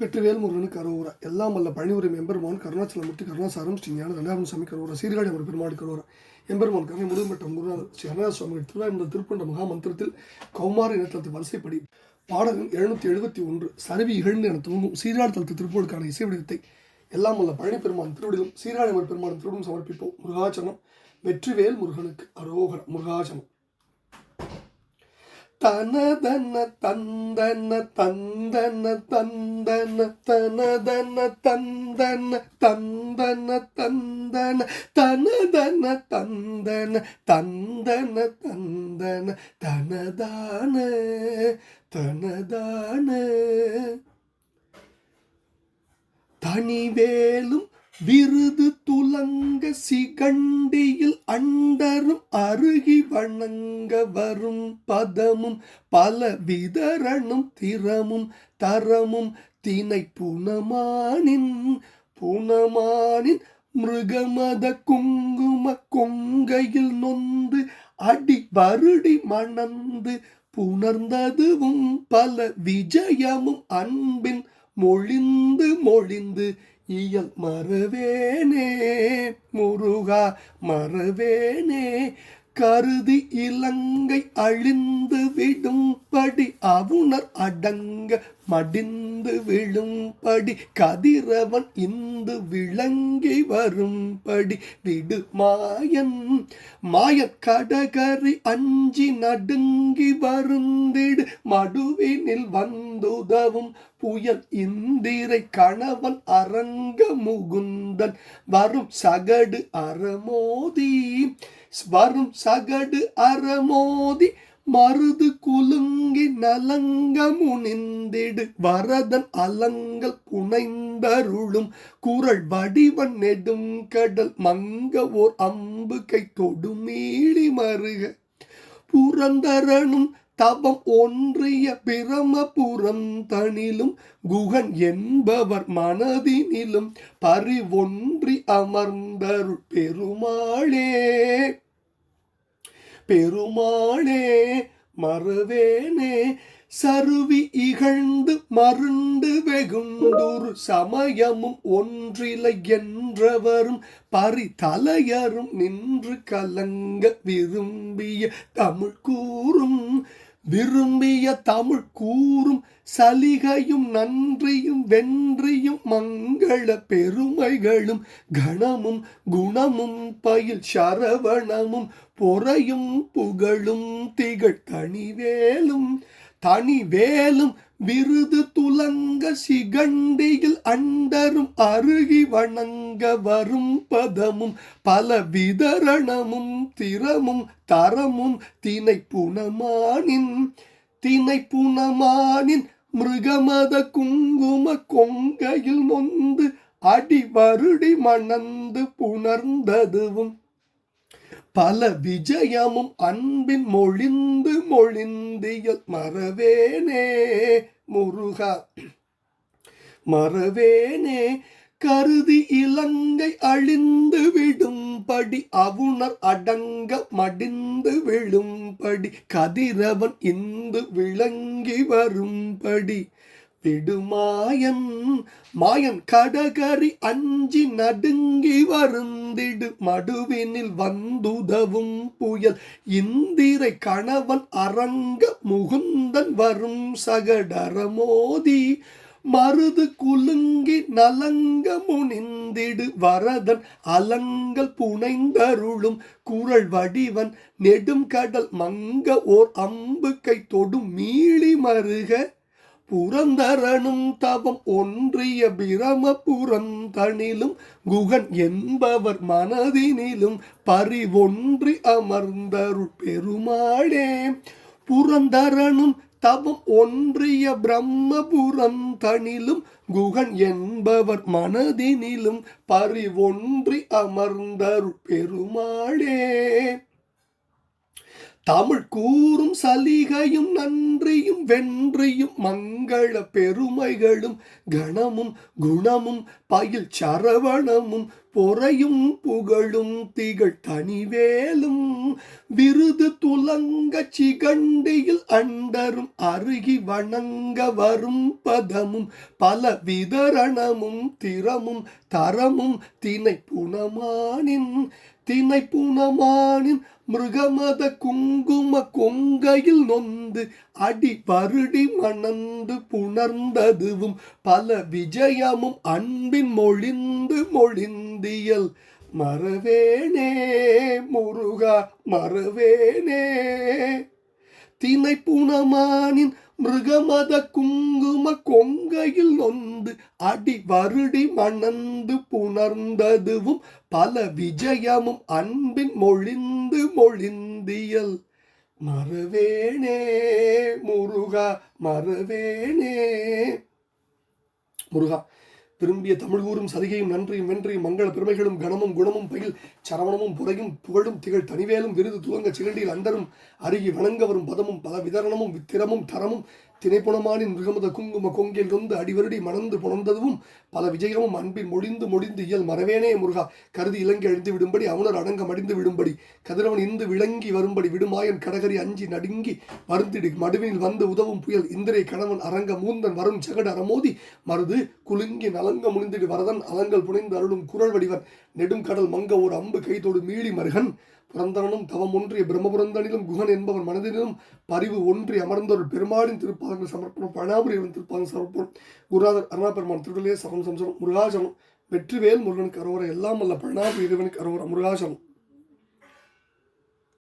வெற்றிவேல் முருகனுக்கு அரோரா எல்லாம் வல்ல பழனிபுரி எம்பெருமான் கருணாச்சலமூர்த்தி கருணாசாரம் ஸ்ரீ ஞான தண்டாபுரம் சாமி கரோரா சீர்காழி அவர் பெருமாள் கரோரா எம்பெருமான் கருணை முழுமட்ட முருகன் ஸ்ரீ அருணா சுவாமிகள் திருவாயுந்த திருப்பண்ட மகா மந்திரத்தில் கௌமார இனத்தலத்து வரிசைப்படி பாடகன் எழுநூத்தி எழுபத்தி ஒன்று சருவி இகழ்ந்து என தோன்றும் சீர்காழி தலத்து திருப்பூருக்கான இசை வடிவத்தை எல்லாம் அல்ல பழனி பெருமான் திருவிடிலும் சீர்காழி அவர் பெருமான் திருவிடும் சமர்ப்பிப்போம். முருகாச்சனம் வெற்றிவேல் முருகனுக்கு அரோகரம் முருகாச்சனம் தனதன தந்தன தந்தன தந்தன தனதன தந்தன தந்தன தந்தன தனதன தந்தன தந்தன தந்தன தனதான தனதான தனிவேலும் விருது துலங்க சிகண்டியில் அண்டரும் அருகி வணங்க வரும் பதமும் பல விதரணும் திறமும் தரமும் தினை புனமானின் புனமானின் மிருகமத குங்கும கொங்கையில் நொந்து அடி வருடி மணந்து புணர்ந்ததுவும் பல விஜயமும் அன்பின் மொழிந்து மொழிந்து இயல் மறுவேனே முருகா மறுவேனே. கருதி இலங்கை அழிந்து விடும்படி அவுணர் அடங்க மடிந்து விழும்படி கதிரவன் இந்து விளங்கி வரும்படி விடு மாயன் மாயன் கடகரி அஞ்சி நடுங்கி வருந்திடு. மடுவினில் வந்துதவும் புயல் இந்திரை கணவன் அரங்க முகுந்தன். வரும் சகடு அறமோதி வரும் சகடு அறமோதி மருது குலுங்கி நலங்கமுனிந்திடு வரதன் அலங்கள் புனைந்தருளும் குரல் வடிவன் நெடும் கடல் மங்க ஓர் அம்பு கை தொடுமீழி மருக. புரந்தரனும் தவம் ஒன்றிய பிரமபுரம் தனிலும் குகன் என்பவர் மனதினிலும் பரிவொன்றி அமர்ந்தருள் பெருமாளே. பெருமானே மறுவேனே சருவி இகழ்ந்து மருண்டு வெகுண்டூர் சமயமும் ஒன்றிலை என்றவரும் பரிதலையரும் நின்று கலங்க விரும்பிய தமிழ் கூறும் விரும்பிய தமிழ் கூறும் சலிகையும் நன்றியும் வென்றியும் மங்கள பெருமைகளும் கணமும் குணமும் பயில் சரவணமும் பொறையும் புகழும் திகழ் தனிவேலும் தனிவேலும் விருது துலங்க சிகண்டியில் அண்டரும் அருகி வணங்க வரும் பதமும் பல விதரணமும் திறமும் தரமும் தினை புனமானின் தினை புனமானின் மிருகமத குங்கும கொங்கையில் நொந்து அடி வருடி மணந்து புணர்ந்ததுவும். பல விஜயமும் அன்பின் மொழிந்து மொழிந்தியல் மறவேனே முருகா. மறவேனே கருதி இலங்கை அழிந்து விடும்படி அவுணர் அடங்க மடிந்து விழும்படி கதிரவன் இந்து விளங்கி வரும்படி விடுமாயன் மாயன் கடகரி அஞ்சி நடுங்கி வருந்திடு. மடுவினில் வந்துதவும் புயல். இந்திரை கணவன் அரங்க முகுந்தன் வரும் சகடரமோதி மருது குலுங்கி நலங்க முனிந்திடு. வரதன் அலங்கள் புனைந்தருளும் குரல் வடிவன். நெடும் கடல் மங்க ஓர் அம்பு கை தொடும் மீளி மருக. புரந்தரனும் தவம் ஒன்றிய பிரம புறந்தனிலும் குகன் என்பவர் மனதினிலும் பரிவொன்றி அமர்ந்தருள் பெருமாளே. புரந்தரனும் தவம் ஒன்றிய பிரம்மபுரம் தனிலும் குகன் என்பவர் மனதினிலும் பரிவொன்றி அமர்ந்தருள் பெருமாளே. தமிழ் கூறும் சலிகையும் நன்றியும் வென்றியும் மங்கள பெருமைகளும் கணமும் குணமும் பயில் சரவணமும் பொறையும் புகழும் திகழ் தனிவேலும் விருது துலங்க சிகண்டியில் அண்டரும் அருகி வணங்க வரும் பதமும் பல விதரணமும் திறமும் தரமும் தினை புனமானின் தினை புனமானின் மிருகமத குங்கும கொங்கையில் நொந்து அடி பருடி மணந்து புணர்ந்ததுவும் பல விஜயமும் அன்பின் மொழிந்து மொழிந்து மருந்தியல் மறவேனே முருகா மறவேனே. தினை புனமானின் மிருகமத குங்கும கொங்கையில் நொந்து அடி வருடி மணந்து புணர்ந்ததுவும் பல விஜயமும் அன்பின் மொழிந்து மொழிந்தியல் மறவேனே முருகா மறவேனே. முருகா விரும்பிய தமிழ் ஊரும் சலுகையும் நன்றியும் வென்றியும் மங்கள பெருமைகளும் கணமும் குணமும் பயில் சரவணமும் புறையும் புகழும் திகழ் தனிவேலும் விருது துவங்க சிகண்டியில் அந்தரும் அருகி வணங்க வரும் பதமும் பல விதரணமும் வித்திரமும் தரமும் திணைப்புணமானின் மிருகமத குங்கும கொங்கில் கொந்து அடிவருடி மணந்து புணர்ந்ததும் பல விஜயமும் அன்பின் மொழிந்து மொழிந்து இயல் மறவேனே முருகா. கருதி இலங்கை அழிந்து விடும்படி அவனர் அடங்கம் அடிந்து விடும்படி கதிரவன் இந்து விளங்கி வரும்படி விடுமாயன் கடகரி அஞ்சி நடுங்கி வருந்திடு. மடுவினில் வந்து உதவும் புயல் இந்திரை கணவன் அரங்க மூந்தன் வரும் சகட அறமோதி. மருது குலுங்கி நலங்க முனிந்திடு வரதன் அலங்கல் புனைந்து அருளும் குரல் வடிவன். நெடுங்கடல் மங்க ஒரு அம்பு கைதோடு மீளி மருகன். புரந்தரனும் தவம் ஒன்றிய பிரம்மபுரந்தனிலும் குகன் என்பவன் மனதிலும் பரிவு ஒன்றி அமர்ந்தொரு பெருமாளின் திருப்பாதங்கள் சமர்ப்பணம் பழாபுரியவன் திருப்பாதம் சமர்ப்பணம். குருநாதர் அருணா பெருமான் திருடலே சரம் சம்சரம் முருகாசனம் வெற்றிவேல் முருகனுக்கு அரோவர எல்லாம் அல்ல பழனாபுரி இறைவனுக்கு அரோவர முருகாசனம்.